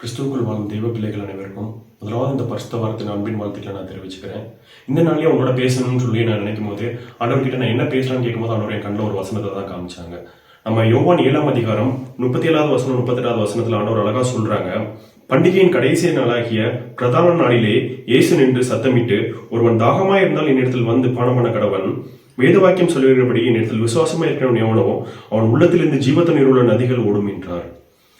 கிறிஸ்துவுக்குள் வாழும் தெய்வ பிள்ளைகள் அனைவருக்கும் முதலாவது இந்த பரிசுத்த வாரத்தின் அன்பின் வாழ்த்துக்களை நான் தெரிவிச்சுக்கிறேன். இந்த நாளையும் அவங்களோட பேசணும்னு சொல்லி நான் நினைக்கும் போது ஆண்டவர்கிட்ட நான் என்ன பேசலாம்னு கேட்கும்போது அவனுடைய என் கண்ணில் ஒரு வசனத்தை தான் காமிச்சாங்க. நம்ம யோவான் ஏழாம் அதிகாரம் முப்பத்தி ஏழாவது வசனம் முப்பத்தி எட்டாவது வசனத்தில் ஆண்டவர் அழகா சொல்றாங்க பண்டிகையின் கடைசி நாளாகிய பிரதான நாளிலே இயேசு நின்று சத்தமிட்டு ஒருவன் தாகமாக இருந்தால் என்னிடத்தில் வந்து பானம் பண்ண கடவன். வேதவாக்கியம் சொல்லுகிறபடி என்னிடத்தில் விசுவாசமா இருக்கிறவன் எவனோ அவன் உள்ளத்திலிருந்து ஜீவத்தண்ணீர் உள்ள நதிகள் ஓடும் என்றார்.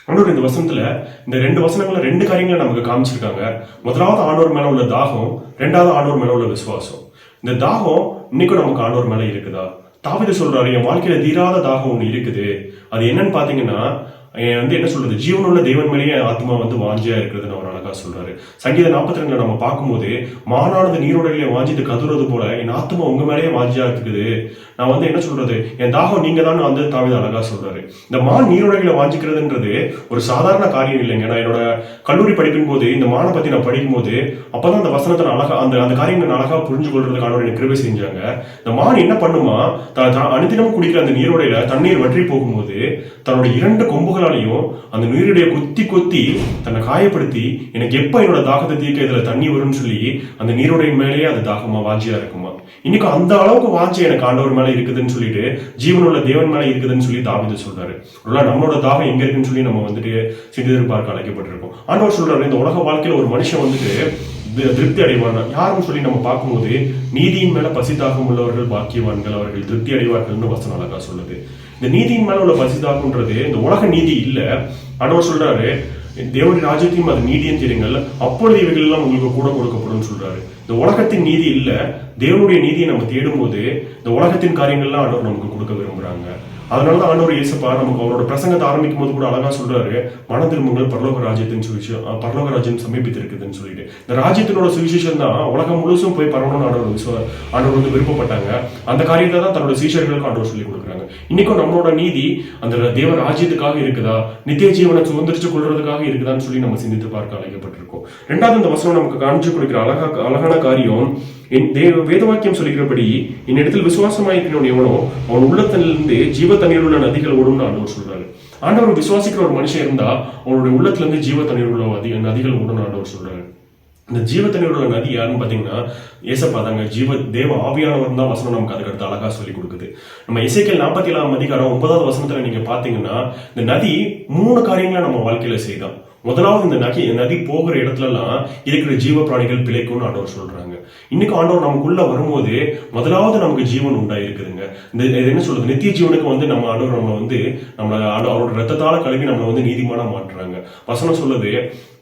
ஆண்டோர் இந்த வசனத்துல இந்த ரெண்டு வசனங்கள்ல ரெண்டு காரியங்களை நமக்கு காமிச்சிருக்காங்க. முதலாவது ஆண்டோர் மேல உள்ள தாகம் ரெண்டாவது ஆண்டோர் மேல உள்ள விசுவாசம். இந்த தாகம் இன்னைக்கும் நமக்கு ஆண்டோர் மேல இருக்குதா? தாவித சொல்றாரு என் வாழ்க்கையில தீராத தாகம் ஒண்ணு இருக்குது. அது என்னன்னு பாத்தீங்கன்னா வந்து என்ன சொல்றது? ஜீவனுள்ள தெய்வன் மேலேயே ஆத்மா வந்து வாஞ்சியா இருக்கிறதுன்னு அவர் அழகா சொல்றாரு. சங்கீத நாற்பத்தி ரெண்டுல நம்ம பார்க்கும்போது மானானது நீரோடையிலே வாஞ்சிட்டு கதுறது போல என் ஆத்மா உங்க மேலேயே வாஞ்சியா இருக்குது. நான் வந்து என்ன சொல்றது? என் தாகம் நீங்க தான் வந்து தாவித அழகா சொல்றாரு. இந்த மான் நீரோடைகளை வாஞ்சிக்கிறதுன்றது ஒரு சாதாரண காரியம் இல்லைங்க. நான் என்னோட கல்லூரி படிப்பின் போது இந்த மானை பத்தி நான் படிக்கும் போது அப்பதான் அந்த வசனத்தை அழகா அந்த அந்த காரியங்களை நான் அழகா புரிஞ்சு கொள்றதுக்கான ஆண்டவர் எனக்கு கிருபை செஞ்சாங்க. இந்த மான் என்ன பண்ணுமா? தான் குடிக்கிற அந்த நீரோடையில தண்ணீர் வற்றி போகும்போது தன்னோட இரண்டு கொம்புகள் கொம்புகளாலையும் அந்த நீருடைய கொத்தி கொத்தி தன்னை காயப்படுத்தி எனக்கு எப்ப என்னோட தாகத்தை தீர்க்க இதுல தண்ணி வரும்னு சொல்லி அந்த நீரோடையின் மேலேயே அது தாகமா வாஞ்சியா இருக்குமா? இன்னைக்கு அந்த அளவுக்கு வாஞ்சி எனக்கு ஆண்டவர் மேல இருக்குதுன்னு சொல்லிட்டு ஜீவனுள்ள தேவன் மேல இருக்குதுன்னு சொல்லி தாவித சொல்றாரு. ஒருவேளை நம்மளோட தாகம் எங்க இருக்குன்னு சொல்லி நம்ம வந்துட்டு சிந்தித்து பார்க்க அழைக்கப்பட்டிருக்கோம். ஆண்டவர் சொல்றாரு இந்த உலக வாழ்க்கையில ஒரு மனுஷன் வந்துட்டு திருப்தி அடைவானா. யாருன்னு சொல்லி நம்ம பார்க்கும்போது நீதியின் மேல பசி தாகம் உள்ளவர்கள் பாக்கியவான்கள் அவர்கள் திருப்தி அடைவார்கள்னு வசனம் அழகா சொல்லுது. இந்த நீதியின் மேல உள்ள பரிசுதாக்குன்றது இந்த உலக நீதி இல்ல. ஆண்டவர் சொல்றாரு தேவனுடைய ராஜ்யத்தையும் அது நீதியும் தெரியுங்கள் அப்பொழுது இவைகள் எல்லாம் உங்களுக்கு கூட கொடுக்கப்படும் சொல்றாரு. இந்த உலகத்தின் நீதி இல்ல தேவனுடைய நீதியை நம்ம தேடும்போது இந்த உலகத்தின் காரியங்கள்லாம் ஆண்டவர் நமக்கு கொடுக்க விரும்புறாங்க. அதனாலதான் ஆண்டவர் இயேசப்பா நமக்கு அவரோட பிரசங்கத்தை ஆரம்பிக்கும் போது கூட அழகா சொல்றாரு மன திரும்பங்கள் பரலோக ராஜ்யத்தின் சுவிசேஷம் பரலோக ராஜ்யம் சமீபித்து இருக்குதுன்னு சொல்லிட்டு. இந்த ராஜ்யத்தினோட சுவிசேஷம் தான் உலகம் முழுசும் போய் பரவணும்னு ஆண்டவர் விசுவ ஆண்டவர் வந்து விருப்பப்பட்டாங்க. அந்த காரியத்தை தான் தன்னோட சீஷர்களுக்கு ஆண்டவர் சொல்லி கொடுக்குறாங்க. இன்னைக்கும் நம்மளோட நீதி அந்த தேவ ராஜ்யத்துக்காக இருக்குதா? நித்திய ஜீவனை சுதந்திரிச்சு கொள்றதுக்காக இருக்குதான்னு சொல்லி நம்ம சிந்தித்து பார்க்க அழைக்கப்பட்டிருக்கோம். ரெண்டாவது இந்த வசனம் நமக்கு காமிச்சு கொடுக்கிற அழகா அழகான காரியம். என் தேவ வேதவாக்கியம் சொல்லிக்கிறபடி என்னிடத்தில் விசுவாசமாயிருக்கிறவன் எவனோ அவன் உள்ளத்திலிருந்து ஜீவ தண்ணீர் உள்ள நதிகள் ஓடும்னு ஆண்டவர் சொல்றாரு. ஆண்டவர் விசுவாசிக்கிற ஒரு மனுஷன் இருந்தா அவனுடைய உள்ளத்திலிருந்து ஜீவ தண்ணீர் உள்ள நதி- நதிகள் ஓடும்னு ஆண்டவர் சொல்றாரு. இந்த ஜீவ தண்ணீர் உள்ள நதி யாருன்னு பாத்தீங்கன்னா ஏசப்பா தாங்க ஜீவ தேவ ஆவியானவர் தான் வசனம் நமக்கு அதுக்கடுத்து அழகா சொல்லி கொடுக்குது. நம்ம இசைக்கல் நாற்பத்தி ஏழாம் அதிகாரம் ஒன்பதாவது வசனத்துல நீங்க பாத்தீங்கன்னா இந்த நதி மூணு காரியங்களை நம்ம வாழ்க்கையில செய்தான். முதலாவது இந்த நதி நதி போகிற இடத்துலலாம் இருக்கிற ஜீவ பிராணிகள் பிழைக்கும்னு ஆண்டவர் சொல்றாங்க. இன்னைக்கு ஆண்டவர் நமக்குள்ள வரும்போது முதலாவது நமக்கு ஜீவன் உண்டாயிருக்குதுங்க. இந்த இது என்ன சொல்றது? நித்திய ஜீவனுக்கு வந்து நம்ம ஆண்டவர் நம்ம வந்து நம்மளை அவரோட ரத்தத்தால கழுவி நம்மளை வந்து நீதிமானா மாற்றுறாங்க. வசனம் சொல்லுது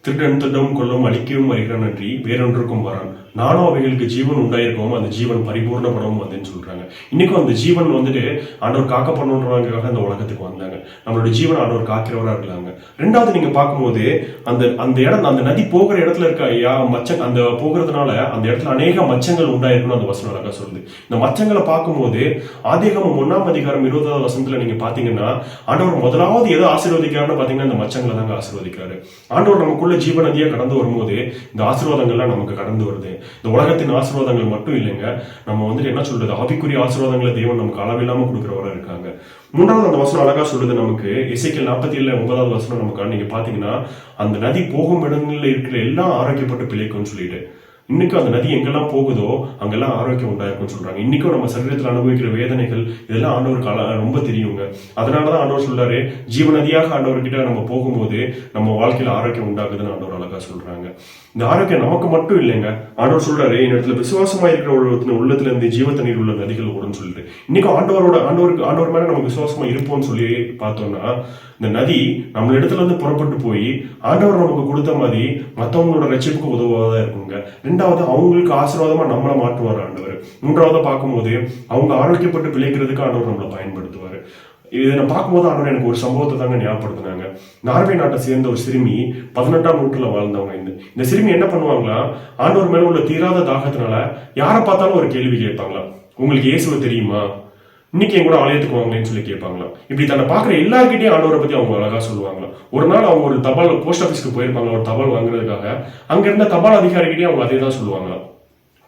திருடன் திட்டம் கொல்லவும் அழிக்கவும் வருகிறான் நன்றி வேறொன்றுக்கும் வரான். நானும் அவைகளுக்கு ஜீவன் உண்டாயிருக்கவும் அந்த ஜீவன் பரிபூர்ணப்படவும் வந்தேன்னு சொல்றாங்க. இன்னைக்கும் அந்த ஜீவன் வந்துட்டு ஆண்டவர் காக்க பண்ணுன்றவங்களுக்காக அந்த உலகத்துக்கு வந்தாங்க. நம்மளோட ஜீவன் ஆண்டவர் காக்கிறவரா இருக்காங்க ரெண்டாவது நீங்க பார்க்கும்போது அந்த அந்த இடம் அந்த நதி போகிற இடத்துல இருக்க யா மச்ச அந்த போகிறதுனால அந்த இடத்துல அநேக மச்சங்கள் உண்டாயிருக்குன்னு அந்த வசனம் அழகா சொல்லுது. இந்த மச்சங்களை பார்க்கும்போது ஆதிகமம் ஒன்னாம் அதிகாரம் இருபதாவது வசனத்துல நீங்க பாத்தீங்கன்னா ஆண்டவர் முதலாவது எதை ஆசீர்வதிக்கிறாருன்னு பாத்தீங்கன்னா இந்த மச்சங்களை தாங்க ஆசீர்வதிக்கிறாரு. ஆண்டவர் நமக்குள்ள ஜீவநதியா கடந்து வரும்போது இந்த ஆசீர்வாதங்கள்லாம் நமக்கு கடந்து வருது. இந்த உலகத்தின் ஆசீர்வாதங்கள் மட்டும் இல்லைங்க. நம்ம வந்துட்டு என்ன சொல்றது? ஆவிக்குரிய ஆசீர்வாதங்களை தேவன் நமக்கு அளவில்லாம கொடுக்கிறவரா இருக்காங்க. மூன்றாவது அந்த வசனம் அழகா சொல்லுது நமக்கு. இசைக்கல் நாற்பத்தி ஏழு ஒன்பதாவது வசனம் நமக்கு நீங்க பாத்தீங்கன்னா அந்த நதி போகும் இடங்கள்ல இருக்கிற எல்லாம் ஆரோக்கியப்பட்டு பிழைக்கும்னு சொல்லிட்டு. இன்னைக்கும் அந்த நதி எங்கெல்லாம் போகுதோ அங்கெல்லாம் ஆரோக்கியம் உண்டாயிருக்கும்னு சொல்றாங்க. இன்னைக்கும் நம்ம சரீரத்தில் அனுபவிக்கிற வேதனைகள் இதெல்லாம் ஆண்டவர் கால ரொம்ப தெரியுங்க. அதனாலதான் ஆண்டவர் சொல்றாரு ஜீவ நதியாக ஆண்டவர்கிட்ட நம்ம போகும்போது நம்ம வாழ்க்கையில ஆரோக்கியம் உண்டாகுதுன்னு ஆண்டவர் அழகா சொல்றாங்க. இந்த ஆரோக்கியம் நமக்கு மட்டும் இல்லைங்க. ஆண்டவர் சொல்றாரு என்னிடத்துல விசுவாசமா இருக்கிற ஒரு உள்ளத்துல இருந்து ஜீவ தண்ணீர் உள்ள நதிகள் ஓடும்னு சொல்லிட்டு. இன்னைக்கு ஆண்டவரோட ஆண்டவருக்கு ஆண்டவர் மேல நம்ம விசுவாசமா இருப்போம்னு சொல்லி பார்த்தோம்னா இந்த நதி நம்ம இடத்துல இருந்து புறப்பட்டு போய் ஆண்டவர் நமக்கு கொடுத்த மாதிரி மத்தவங்களோட ரட்சிப்புக்கு உதவாதான் இருக்குங்க. ரெண்டாவது அவங்களுக்கு ஆசீர்வாதமா நம்மளை மாற்றுவார் ஆண்டவர். மூன்றாவது பார்க்கும்போது அவங்க ஆரோக்கியப்பட்டு பிழைக்கிறதுக்கு ஆண்டவர் நம்மளை பயன்படுத்துவாரு. இதை நான் பார்க்கும்போது ஆண்டவர் எனக்கு ஒரு சம்பவத்தை தாங்க ஞாபகப்படுத்தினாங்க. நார்வே நாட்டை சேர்ந்த ஒரு சிறுமி பதினெட்டாம் நூற்றுல வாழ்ந்தவங்க. இந்த இந்த சிறுமி என்ன பண்ணுவாங்களா? ஆண்டவர் மேல உள்ள தீராத தாகத்தினால யாரை பார்த்தாலும் ஒரு கேள்வி கேட்பாங்களா? உங்களுக்கு இயேசுவை தெரியுமா? இன்னைக்கு என் கூட ஆலயத்துக்கு வாங்களேன்னு சொல்லி கேட்பாங்களாம் இப்படி தன்னை பார்க்குற எல்லாருக்கிட்டையும் ஆண்டவரை பத்தி அவங்க அழகா சொல்லுவாங்களாம் ஒரு நாள் அவங்க ஒரு தபால் போஸ்ட் ஆஃபீஸ்க்கு போயிருப்பாங்க ஒரு தபால் வாங்குறதுக்காக. அங்க இருந்த தபால் அதிகாரிகிட்டயும் அவங்க அதே தான் சொல்லுவாங்களாம்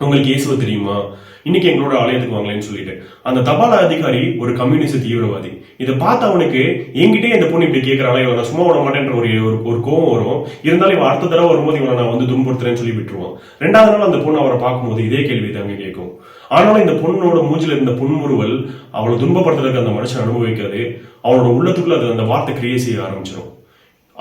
உங்களுக்கு இயேசுவை தெரியுமா? இன்னைக்கு எங்களோட ஆலயத்துக்கு வாங்களேன்னு சொல்லிட்டு. அந்த தபால் அதிகாரி ஒரு கம்யூனிஸ்ட் தீவிரவாதி. இதை பார்த்து அவனுக்கு என்கிட்டயே இந்த பொண்ணு இப்படி கேட்கறாங்க இவன் சும்மா விட மாட்டேன்ற ஒரு ஒரு- ஒரு கோவம் வரும். இருந்தாலும் இவன் அடுத்த தடவை வரும்போது இவனை நான் வந்து துன்புறுத்துறேன்னு சொல்லி விட்டுருவான். ரெண்டாவது நாள் அந்த பொண்ணு அவரை பார்க்கும்போது இதே கேள்வி தாங்க கேட்கும். ஆனாலும் இந்த பொண்ணோட மூஞ்சில இருந்த புன்முறுவல் அவளை துன்பப்படுத்துறதுக்கு அந்த மனுஷன் அனுபவிக்காது அவனோட உள்ளத்துக்குள்ள அது அந்த வார்த்தை கிரியேட் செய்ய ஆரம்பிச்சிடும்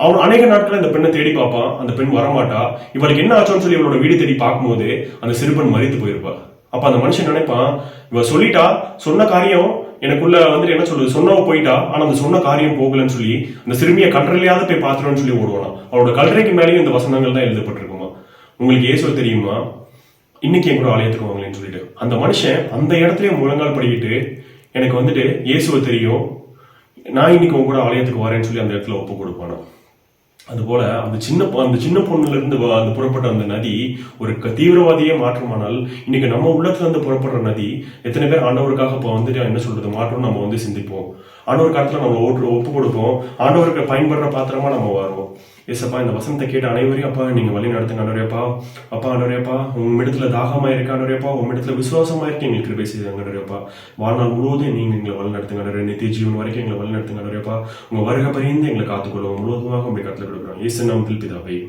அவன் அநேக நாட்கள் அந்த பெண்ணை தேடி பார்ப்பான் அந்த பெண் வரமாட்டா. இவளுக்கு என்ன ஆச்சோன்னு சொல்லி இவளோட வீடு தேடி பார்க்கும்போது அந்த சிறுபெண் மறித்து போயிருப்பா. அப்ப அந்த மனுஷன் நினைப்பான்? இவ சொல்லிட்டா சொன்ன காரியம் எனக்குள்ள வந்துட்டு என்ன சொல்றது சொன்னவ போயிட்டா ஆனா அந்த சொன்ன காரியம் போகலன்னு சொல்லி அந்த சிறுமியை கன்றலையாவது போய் பாத்துறோம்னு சொல்லி ஓடுவானா. அவரோட கல்லறைக்கு மேலேயும் இந்த வசனங்கள் தான் எழுதப்பட்டிருக்குமா. உங்களுக்கு இயேசுவை தெரியுமா? இன்னைக்கு என் கூட ஆலயத்துக்கு வாங்களேன்னு சொல்லிட்டு. அந்த மனுஷன் அந்த இடத்துலயே முழங்கால் படிக்கிட்டு எனக்கு வந்துட்டு இயேசுவை தெரியும் நான் இன்னைக்கு உங்க கூட ஆலயத்துக்கு வரேன்னு சொல்லி அந்த இடத்துல ஒப்பு கொடுப்பானா. அதுபோல அந்த சின்ன அந்த சின்ன பொண்ணுல இருந்து அந்த புறப்பட்ட அந்த நதி ஒரு க- தீவிரவாதியே மாற்றமானால் இன்னைக்கு நம்ம உள்ளத்துல இருந்து புறப்படுற நதி எத்தனை பேர் ஆண்டவருக்காக இப்போ வந்துட்டு என்ன சொல்றது? மாற்றம் நம்ம வந்து சிந்திப்போம். ஆண்டவர் காலத்தில் நம்ம ஓட்டு ஒப்பு கொடுப்போம். ஆண்டவருக்கு பயன்படுற பாத்திரமா நம்ம வருவோம் ஏசப்பா இந்த வசனத்தை கேட்ட அனைவரையும் அப்பா நீங்கள் வழி நடத்துங்க ஆண்டவரேப்பா அப்பா. ஆண்டவரேப்பா உங்கள் இடத்துல தாகமா இருக்க உங்கள் இடத்துல விசுவாசமாக இருக்கு எங்களுக்கு கிருபை செய்தாங்க வாழ்நாள் முழுவதும் நீங்கள் எங்களை வழி நடத்துங்க ஆண்டவரே. நித்திய ஜீவன் வரைக்கும் எங்களை வழி நடத்துங்க ஆண்டவரேப்பா உங்கள் வருகை பரிந்து எங்களை காத்துக்கொள்வோம். முழுவதுமாக உங்களை கற்றுக் கொடுக்குறோம் இயேசு நாமத்தில் பிதாவை.